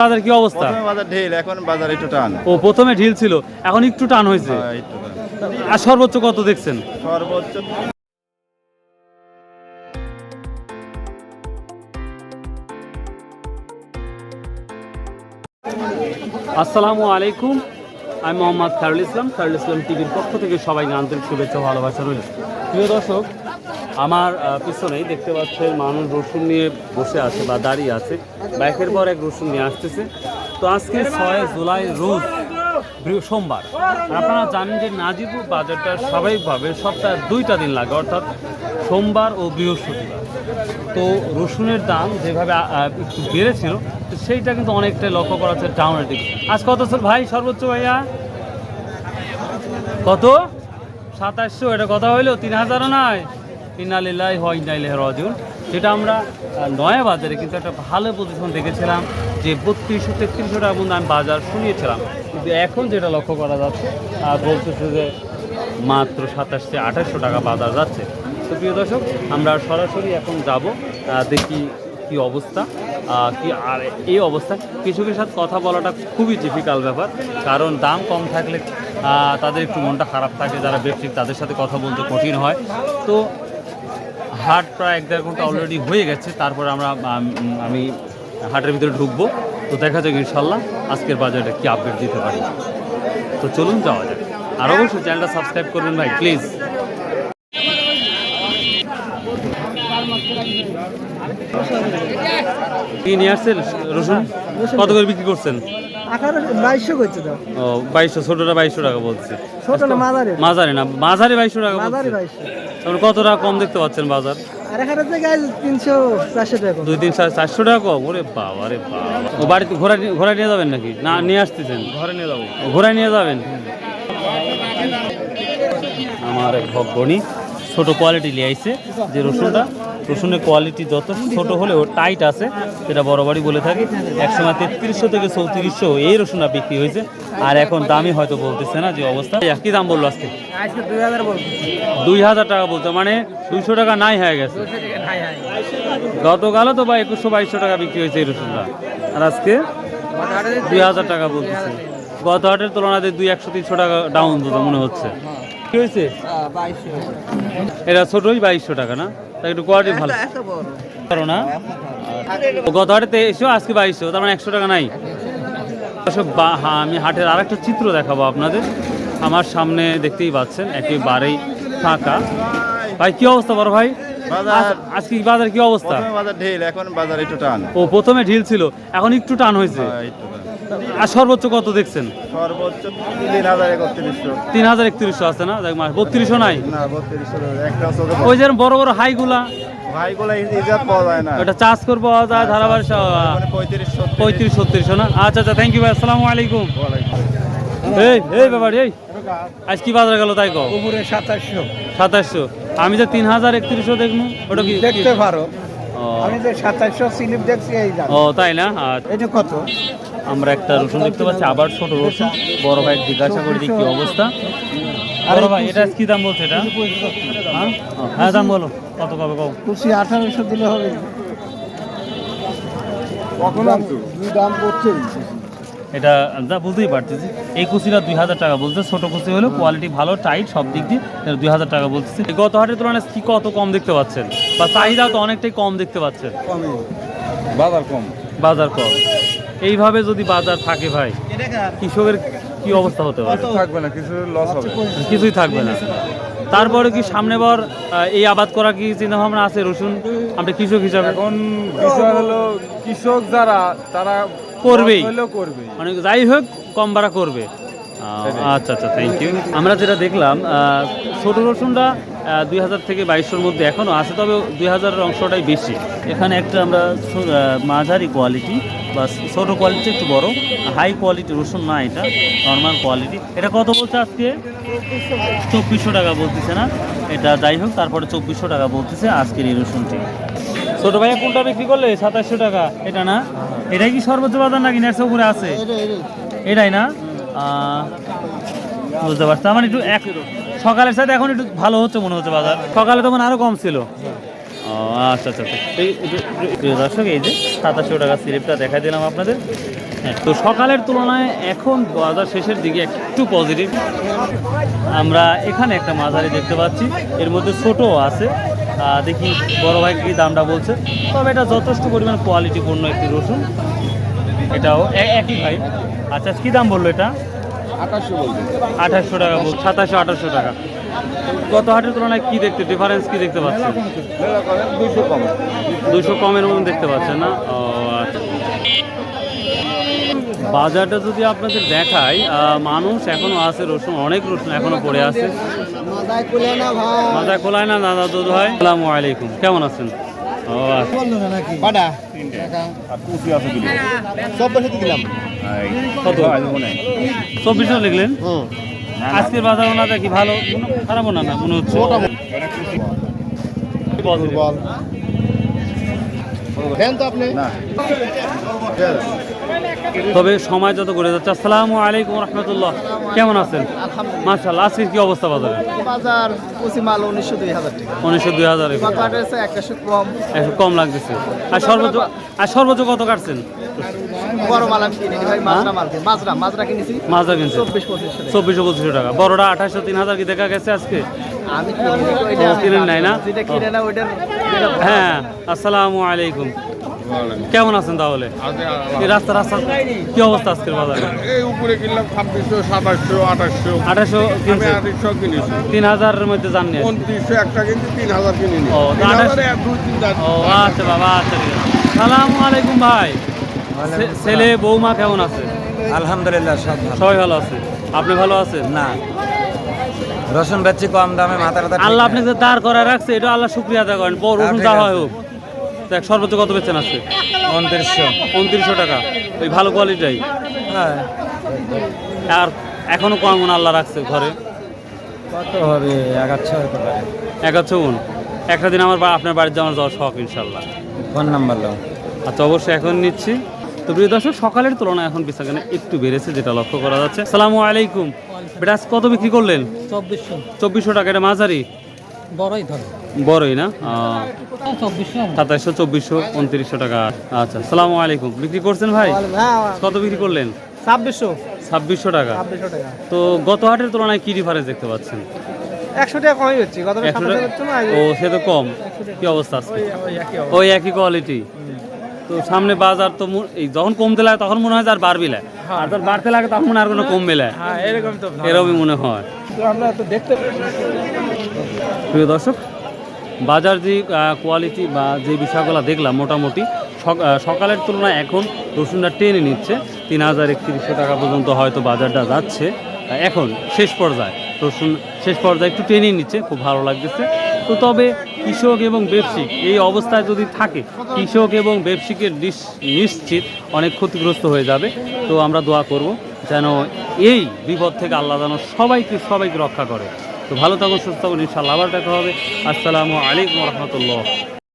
বাজার কি অবস্থা? বাজার ঢিল এখন বাজার একটু টান। ও প্রথমে ঢিল ছিল এখন একটু টান হয়েছে। হ্যাঁ। আর সর্বোচ্চ কত দেখছেন? সর্বোচ্চ আসসালামু আলাইকুম। আমি মোহাম্মদ খায়রুল ইসলাম খায়রুল ইসলাম টিভির পক্ষ থেকে সবাইকে আন্তরিক শুভেচ্ছা ভালোবাসা রইল। প্রিয় দর্শক আমার পিছনেই দেখতে পাচ্ছেন মানুষ রসুন নিয়ে বসে আছে বা দাঁড়িয়ে আছে বাইকের পর এক রসুন নিয়ে আসতেছে। তো আজকে ছয় জুলাই রোজ সোমবার। আপনারা জানেন যে নাজিপুর বাজারটা স্বাভাবিকভাবে সপ্তাহে দুইটা দিন লাগে, অর্থাৎ সোমবার ও বৃহস্পতিবার। তো রসুনের দাম যেভাবে একটু বেড়েছিল সেইটা কিন্তু অনেকটাই লক্ষ্য করা হচ্ছে ডাউনের দিকে। আজ কত ভাই সর্বোচ্চ ভাইয়া? কত? সাতাশশো, এটা কথা হইল তিন হাজারও নয়? ইনালিল্লাহ হয় নাইলে রাজিউন। যেটা আমরা নয়া বাজারে কিন্তু একটা ভালো পজিশন দেখেছিলাম, যে বত্রিশশো, তেত্রিশশো টাকা পর্যন্ত আমি বাজার শুনিয়েছিলাম। কিন্তু এখন যেটা লক্ষ্য করা যাচ্ছে বলতেছে যে মাত্র সাতাশশো আঠাশশো টাকা বাজার যাচ্ছে। তো প্রিয় দর্শক, আমরা সরাসরি এখন যাব দেখি কি অবস্থা কি আর এই অবস্থা। কৃষকের সাথে কথা বলাটা খুবই ডিফিকাল্ট ব্যাপার, কারণ দাম কম থাকলে তাদের একটু মনটা খারাপ থাকে, যারা ব্যবসায়িক তাদের সাথে কথা বলতে কঠিন হয়। তো হাট প্রায় এক দেড় ঘণ্টা অলরেডি হয়ে গেছে তারপর আমরা আমি হাটের ভিতরে ঢুকবো। তো দেখা যাক ইনশাল্লাহ আজকের বাজারে কি আপডেট দিতে পারি। তো চলুন যাওয়া যাক। আর অবশ্যই চ্যানেলটা সাবস্ক্রাইব করবেন ভাই প্লিজ কি নিয়ে আসছেন রসুন? কত করে বিক্রি করছেন? বাইশশো করছে তো। ও বাইশশো ছোটটা বাইশশো টাকা বলছে। ছোট না মাদারে মাঝারি না মাঝারি বাইশশো টাকা বাইশশো। তারপরে কত টাকা কম দেখতে পাচ্ছেন বাজার? আর এখানে থেকে আজ তিনশো চারশো টাকা দুই তিন সাড়ে চারশো টাকা কম? ওরে বাবা রে বাবা। ও বাড়িতে ঘোরা নিয়ে- যাবেন নাকি? না নিয়ে আসতেছেন? ঘরে নিয়ে যাব। ঘোড়ায় নিয়ে যাবেন? আমার এক ভগ্নি ছোট কোয়ালিটি নিয়ে আইছে যে রসুনটা। রসুনের কোয়ালিটি যত ছোট হলেও টাইট আছে সেটা বড় বাড়ি বলে থাকি একসময় তেত্রিশশো থেকে চৌত্রিশশো এই রসুনটা বিক্রি হয়েছে। আর এখন দামই হয়তো বলতেছে না যে অবস্থা। একই দাম বলল আজকে? দুই হাজার টাকা বলতো মানে দুইশো টাকা নাই হয়ে গেছে। গতকালও তো বা একুশশো বাইশশো টাকা বিক্রি হয়েছে এই রসুনটা। আর আজকে দুই হাজার টাকা বলতেছে। গত হাটের তুলনাতে দুই একশো তিনশো টাকা ডাউন তো মনে হচ্ছে। কি হয়েছে? এটা ছোটই বাইশশো টাকা না? তা একটু কোয়ালিটি ভালো। এত না গত হাটে তেইশশো আজকে বাইশশো তার মানে একশো টাকা নাই। আমি হাটের আর একটা চিত্র দেখাবো আপনাদের। আমার সামনে দেখতেই পাচ্ছেন একেবারেই ফাঁকা। ভাই কি অবস্থা বড় ভাই? বাজার। আজকে বাজার কি অবস্থা? বাজার ঢিল এখন বাজার একটু টান। ও প্রথমে ঢিল ছিল এখন একটু টান হয়েছে। হ্যাঁ। আর সর্বোচ্চ কত দেখছেন? সর্বোচ্চ তিন হাজার একত্রিশশো। তিন হাজার একত্রিশশো আছে না? দেখ মাস বত্রিশশো নাই? না বত্রিশশো একটা ওই যে বড় বড় হাইগুলা? ভাইগুলো ইজাত পাওয়া যায় না। ওটা চাষ করব পাওয়া যায় ধারাবার পঁয়ত্রিশ পঁয়ত্রিশ ছত্রিশশো না? আচ্ছা আচ্ছা থ্যাংক ইউ ভাই আসসালামু আলাইকুম। এই এই ব্যাপার এই। আজ কি বাজার গেল তাই উপরে সাতাশশো। সাতাশশো। আমি যে তিন হাজার একত্রিশশো দেখব ওটা কি দেখতে পারো। ও, আমি যে সাতাশশো স্লিপ দেখছি এই ও তাই না? আচ্ছা। এটা কত? আমরা একটা রসুন দেখতে পাচ্ছি আবার ছোট রসুন। বড় ভাই জিজ্ঞাসা করে দিই কি অবস্থা? বড় ভাই এটা কি দাম বলছে এটা? হ্যাঁ হ্যাঁ দাম বলো। কত কবে কও? কুচি আঠারোশো দিলে হবে। কখন আনছো? দুই দাম করছে এটা যা বুঝতেই পারতেছি। এই কুচিটা দুই হাজার টাকা বলছে। ছোট কুচি হলো কোয়ালিটি ভালো টাইট সব দিক দিয়ে দুই হাজার টাকা বলতেছে। গত হাটের তুলনায় কি কত কম দেখতে পাচ্ছেন? বা চাহিদা তো অনেকটাই কম দেখতে পাচ্ছেন। বাজার কম। বাজার কম। এইভাবে যদি বাজার থাকে ভাই কৃষকের কি অবস্থা হতে পারে? থাকবে না কিছু লস হবে। কিছুই থাকবে না। তারপরে কি সামনে বার এই আবাদ করা কি চিন্তা ভাবনা আছে? রসুন আমরা কৃষক হিসাবে এখন বিষয় হলো কৃষক যারা তারা করবেই। করবেই। মানে যাই হোক কম ভাড়া করবে। আচ্ছা আচ্ছা থ্যাংক ইউ আমরা যেটা দেখলাম ছোট রসুনটা দুই হাজার থেকে বাইশশোর মধ্যে এখনও আছে তবে দুই হাজারের অংশটাই বেশি। এখানে একটা আমরা মাঝারি কোয়ালিটি বা ছোটো কোয়ালিটি একটু বড় হাই কোয়ালিটি রসুন না এটা নর্মাল কোয়ালিটি এটা কত বলছে আজকে? চব্বিশশো টাকা বলতেছে না? এটা যাই হোক তারপরে চব্বিশশো টাকা বলতেছে আজকের এই রসুনটি। ছোট ভাইয়া কোনটা বিক্রি করলে? সাতাশশো টাকা। এটা না? এটাই কি সর্বোচ্চ বাজার নাকি নেটশো উপরে আছে? এটাই না? বুঝতে পারছি। আমার একটু এক সকালের সাথে এখন একটু ভালো হচ্ছে মনে হচ্ছে বাজার। সকালে তখন আরও কম ছিল। ও আচ্ছা আচ্ছা আচ্ছা। প্রিয় দর্শক এই যে সাতাশশো টাকা স্লিপটা দেখা দিলাম আপনাদের। হ্যাঁ, তো সকালের তুলনায় এখন বাজার শেষের দিকে একটু পজিটিভ আমরা এখানে একটা মাঝারি দেখতে পাচ্ছি। এর মধ্যে ছোটও আছে। দেখি বড় ভাই কি দামটা বলছে। তবে এটা যথেষ্ট পরিমাণ কোয়ালিটিপূর্ণ একটি রসুন। এটাও একই ভাই। আচ্ছা কি দাম বলল এটা? আঠাশশো টাকা বল সাতাশশো আঠাশশো টাকা। গত হাটের তুলনায় কি দেখতে ডিফারেন্স কি দেখতে পাচ্ছেন? দুশো কম। দুশো কমের মতন দেখতে পাচ্ছেন না? ও আচ্ছা। বাজারটা যদি আপনাদের দেখাই মানুষ এখনও আছে রসুন অনেক রসুন এখনও পড়ে আছে। মাথায় না খোলায় না দাদা দুধ ভাই। আসসালামু আলাইকুম। কেমন আছেন? ও আচ্ছা। নাকি বাডা আর কুচি আছে দিলে সব বেশি দিলাম। কত চব্বিশশো লিখলেন আজকের বাজার ওনাদের কি ভালো? খারাপ না না মনে হচ্ছে। বল দেন তো আপনি? না। তবে সময় যত করে যাচ্ছে আসসালামু আলাইকুম রহমতুল্লাহ। কেমন আছেন? মার্শাল্লাহ আজকে কি অবস্থা বাজারে? বাজার পঁচিশ মাল উনিশশো দুই হাজার টাকা। উনিশশো দুই হাজার। একশো কম। একটু কম লাগতেছে। আর সর্বোচ্চ আর সর্বোচ্চ কত কাটছেন? বড় মাল আমি কিনি ভাই মাজরা মাল মাজরা মাজরা কিনেছি। মাজা কিনছে। চব্বিশ পঁচিশশো চব্বিশশো পঁচিশশো টাকা। বড়টা আঠাশশো তিন হাজার কি দেখা গেছে আজকে? আমি কিনি নাই, ওইটা ও, কিনেন নাই না? যেটা কিনে না ওইটার হ্যাঁ আসসালামু আলাইকুম। কেমন আছেন তাহলে? এই রাস্তা রাস্তা কি অবস্থা আজকের বাজারে? এই উপরে কিনলাম ছাব্বিশশো সাতাশশো আঠাশশো। আঠাশশো আঠাশশো কিনেছি। তিন হাজারের মধ্যে আর উনত্রিশশো একটা কিনছি তিন হাজার কিনিনি। ও, আচ্ছা বাবা আচ্ছা ঠিক আছে। সালামু আলাইকুম ভাই। ছেলে বৌমা কেমন আছে? আলহামদুলিল্লাহ সব সবাই ভালো আছে? আপনি ভালো আছেন? না। রসুন বেচছি কম দামে মাথা আল্লাহ। আপনাকে দাঁড় করা রাখছে এটা আল্লাহ শুক্রিয়া আদায় করেন। বড় রসুন যা হয় হোক। দেখ সর্বোচ্চ কত বেচেন আছে উনত্রিশশো। উনত্রিশশো টাকা। ওই ভালো কোয়ালিটিটাই। হ্যাঁ। আর এখনও কম আল্লাহ রাখছে ঘরে? কত হবে? এগারোশো হতে পারে। একাচ্ছ উন একটা দিন আমার আপনার বাড়িতে যাওয়ার যাওয়ার শখ ইনশাল্লাহ। ফোন নাম্বার দাও। আচ্ছা অবশ্যই এখন নিচ্ছি। তো প্রিয় দর্শক সকালের তুলনায় এখন বিশাখানে একটু বেড়েছে যেটা লক্ষ্য করা যাচ্ছে। সালামু আলাইকুম। বেটা কত বিক্রি করলেন? চব্বিশশো। চব্বিশশো টাকা এটা মাঝারি? বড়ই ধরো বড়ই না? সাতাশশো চব্বিশশো। উনত্রিশশো টাকা। আচ্ছা সালামু আলাইকুম। বিক্রি করছেন ভাই? কত বিক্রি করলেন? ছাব্বিশশো। ছাব্বিশশো টাকা। তো গত হাটের তুলনায় কি ডিফারেন্স দেখতে পাচ্ছেন? একশো টাকা কমই হচ্ছে। গত ও সে তো কম। কি অবস্থা আছে ওই একই কোয়ালিটি তো সামনে বাজার তো এই যখন কমতে লাগে তখন মনে হয় আর বাড়বি লাগে আর যখন বাড়তে লাগে তখন মনে আর কোনো কমবে লাগে হ্যাঁ এরকমই মনে হয়। আমরা তো দেখতে প্রিয় দর্শক বাজার যে কোয়ালিটি বা যে বিষয়গুলো দেখলাম মোটামুটি, সক- সকালের তুলনায় এখন রসুনটা টেনে নিচ্ছে। তিন হাজার একত্রিশশো টাকা পর্যন্ত হয়তো বাজারটা যাচ্ছে। এখন শেষ পর্যায়ে। রসুন শেষ পর্যায়ে একটু টেনে নিচ্ছে, খুব ভালো লাগতেছে। তো তবে কৃষক এবং ব্যবসায়িক এই অবস্থায় যদি থাকে, কৃষক এবং ব্যবসায়িকের নিশ- নিশ্চিত অনেক ক্ষতিগ্রস্ত হয়ে যাবে। তো আমরা দোয়া করব যেন এই বিপদ থেকে আল্লাহ যেন সবাইকে সবাইকে রক্ষা করে। তো ভালো থাকুন সুস্থ থাকুন ইনশাল্লাহ আবার দেখা হবে। আসসালামু আলাইকুম রহমতুল্লাহ।